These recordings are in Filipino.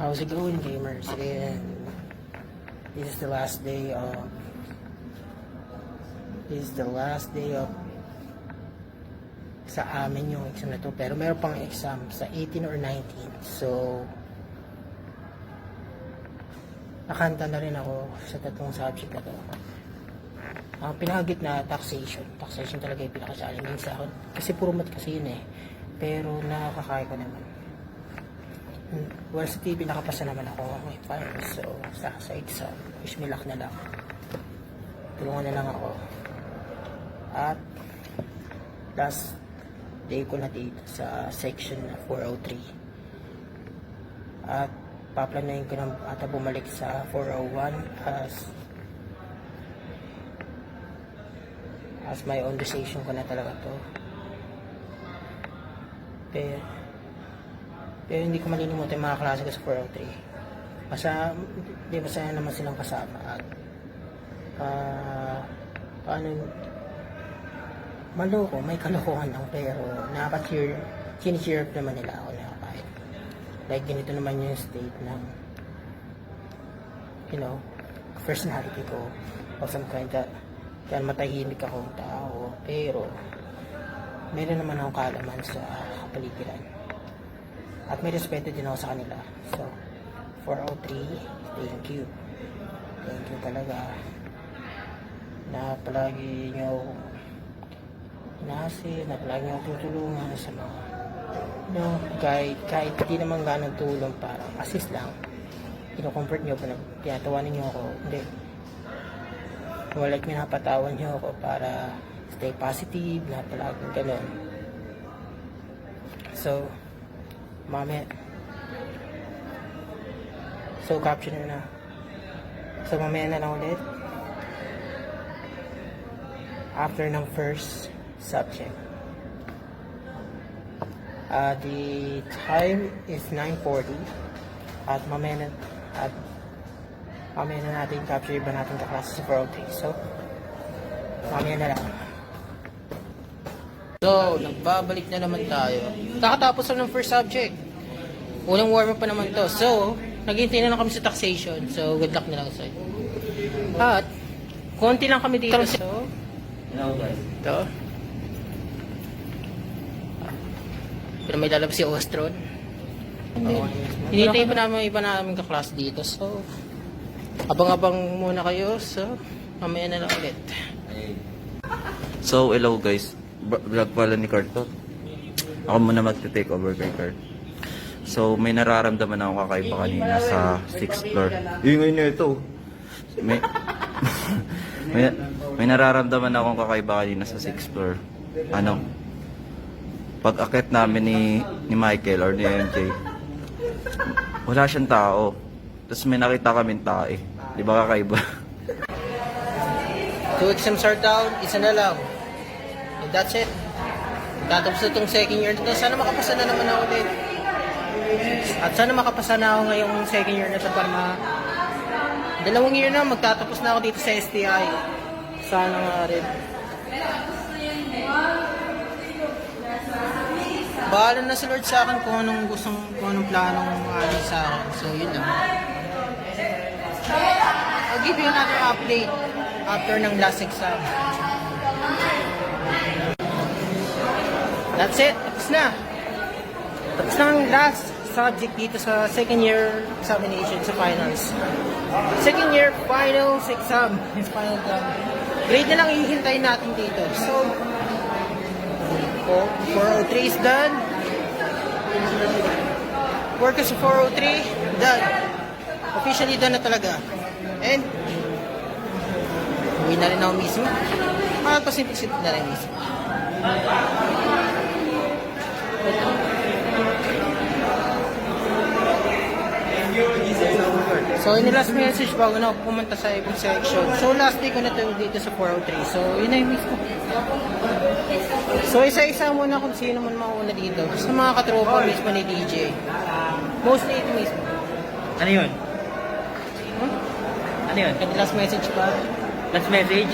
How's it going, gamers? Again, this is the last day of. This is the last day of sa amin yung exam na to. Pero meron pang exam sa 18 or 19. So, nakanta na rin ako sa tatlong subject na to. Ang pinagit na taxation. Taxation talaga yung pinaka-challenging sa akin. Kasi puro mat kasi yun eh. Pero nakakakaya ko naman. Hmm, Well, sa TV nakapasa naman ako may finals. So, sa, sa exam, wish me luck na lang. Tulungan na lang ako. At, last day ko na dito sa section 403. At, paplanayin ko na ata bumalik sa 401 as as my own decision ko na talaga to. Pero, pero hindi ko malilimutan yung mga klase ko sa 403. Masa, di masaya naman silang kasama. At, ah, paano, maloko, may kalokohan lang, pero nakaka-cheer, chini-cheer up naman nila ako na kahit. Like, ganito naman yung state ng, you know, personality ko of some kind that, dahil matahimik akong tao, pero, meron naman akong kaalaman sa kapaligiran. At may respeto din ako sa kanila. So, 403, thank you. Thank you talaga. Na palagi nyo inaasir, na palagi nyo tutulungan sa mga no, kahit, kahit hindi naman ganang tulong para assist lang. Kino-comfort nyo, tinatawanan nyo ako. Hindi. Like, pinapatawan nyo ako para stay positive, na palaging ganun. So, mamaya. So, caption na. So, mamaya na lang ulit. After ng first subject. Uh, the time is 9.40 at mamaya na, at mamaya na natin capture iba natin kaklase sa 403. So, mamaya na lang. So, nagbabalik na naman tayo. Kakatapos lang ng first subject. Unang warm-up pa naman to. So, naghihintay na lang kami sa taxation. So, good luck na lang sa inyo. At, konti lang kami dito. So, ito. Pero may lalabas si Ostron. Hinintay pa namin iba namin kaklas dito. So, abang-abang muna kayo. So, mamaya na lang ulit. So, hello guys. Vlog pala ni Kurt to. Ako muna magte-take over kay Kurt. So, may nararamdaman ako kakaiba kanina sa 6th floor. Ingay na ito. May, may, may nararamdaman akong kakaiba kanina sa 6th floor. Ano? Pag akit namin ni, ni Michael or ni MJ, wala siyang tao. Tapos may nakita kaming tae. Di ba kakaiba? Two exams are down, isa na lang. That's it. Tatapos na itong second year na. Sana makapasa na naman ako ulit. At sana makapasa na ako ngayong second year na to para ma... Dalawang year na, magtatapos na ako dito sa STI. Sana nga rin. Bahala na si Lord sa akin kung anong gustong, kung anong planong ano sa akin. So, yun lang. I'll give you another update after ng last exam. That's it. Tapos na. Tapos na ang last subject dito sa second year examination sa finals. Second year finals exam. Final exam. Grade na lang ihintayin natin dito. So, oh, 403 is done. Work sa 403, done. Officially done na talaga. And, uwi na rin ako mismo. Pasimple-simple na rin mismo. So, in the last message bago na ako pumunta sa ibang section. So, last day ko na to dito sa 403. So, yun na yung mismo. So, isa-isa muna kung sino man mauna dito. Sa mga katropa mismo ni DJ. Mostly ito mismo. Ano yun? Hmm? Ano yun? And last message pa. Last message?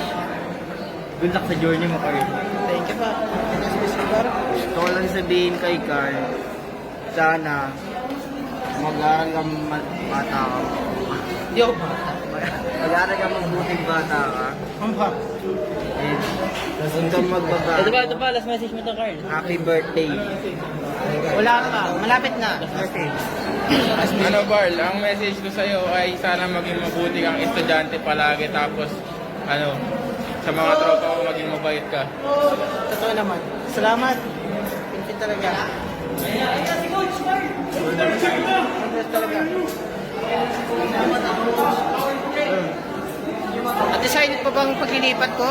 Good luck sa journey mo, Carl. Thank you pa. Last message pa. Gusto ko lang sabihin kay Carl, sana Mag-aaral ka ma- bata ka. Hindi ako bata. Mag-aaral ka mabuting bata ka. Ang ba? And, huwag kang magbabago. Ito ba, ito ba, last message mo to, Carl? Happy birthday. Wala pa. Malapit na. Okay. Ano Barl, ang message ko sa'yo ay sana maging mabuti kang estudyante palagi tapos ano, sa mga tropa ko maging mabait ka. Totoo naman. Salamat. You talaga. Congrats talaga. At decided pa bang paglilipat ko?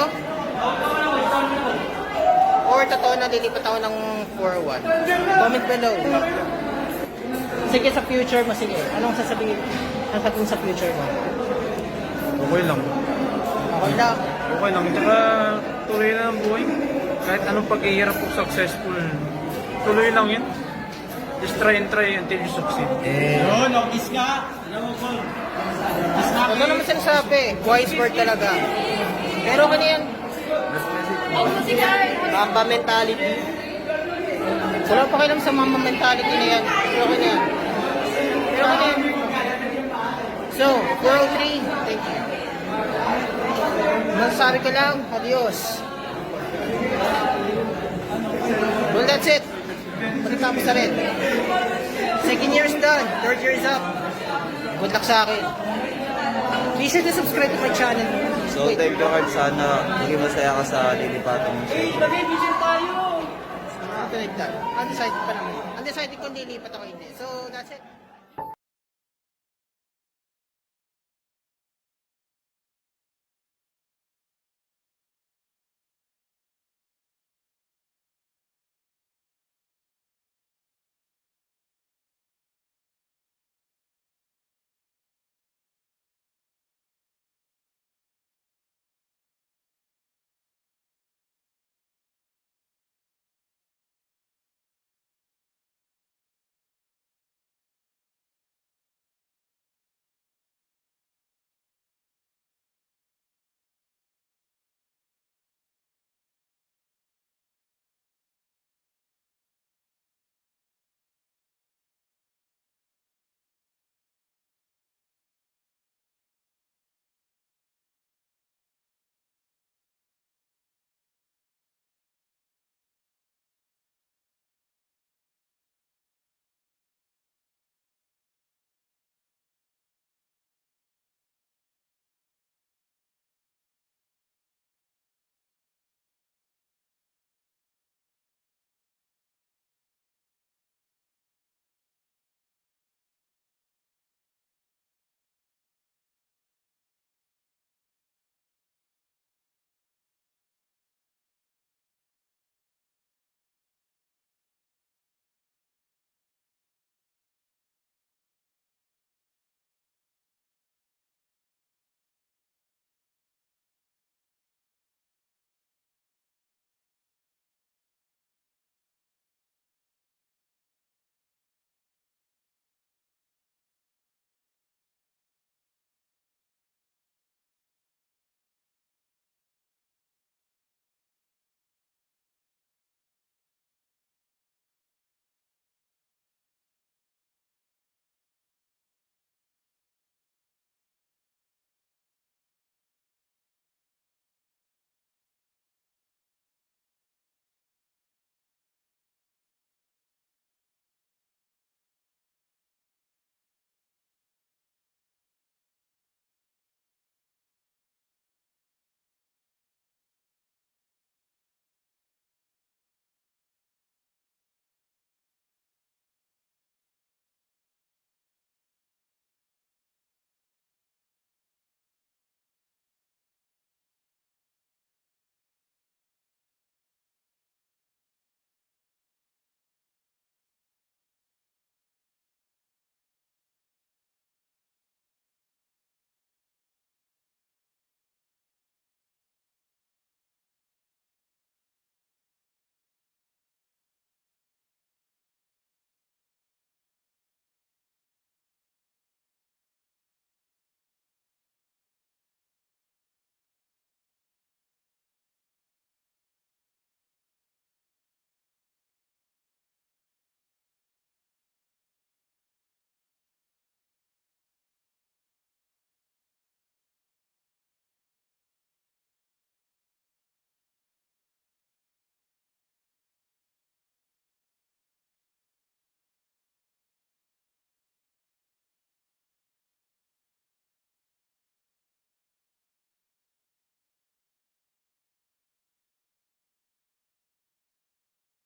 Or totoo na lilipat ako ng 4-1? Comment below. Sige sa future mo, sige. Anong sasabihin? Sasabihin sa future mo? Okay lang. Okay lang. Okay lang. Tsaka tuloy na ang buhay. Kahit anong paghihirap o successful, tuloy lang yun. Just try and try until you succeed. Ano naman sinasabi? Wise word talaga. Pero na yan. Mamba mentality. Wala pa kayo sa mamba mentality na yan. Pero na yan. Pero na yan. So, 403, thank you. Masasabi ko lang, adios. Well, that's it. Pagkatapos na rin. Second year is done. Third year is up. Good luck sa akin. Be sure to subscribe to my channel. So, Wait. thank you, Carl. Sana maging masaya ka sa lilipatan mo. Undecided pa naman. Undecided kung lilipat ako hindi. So, that's it.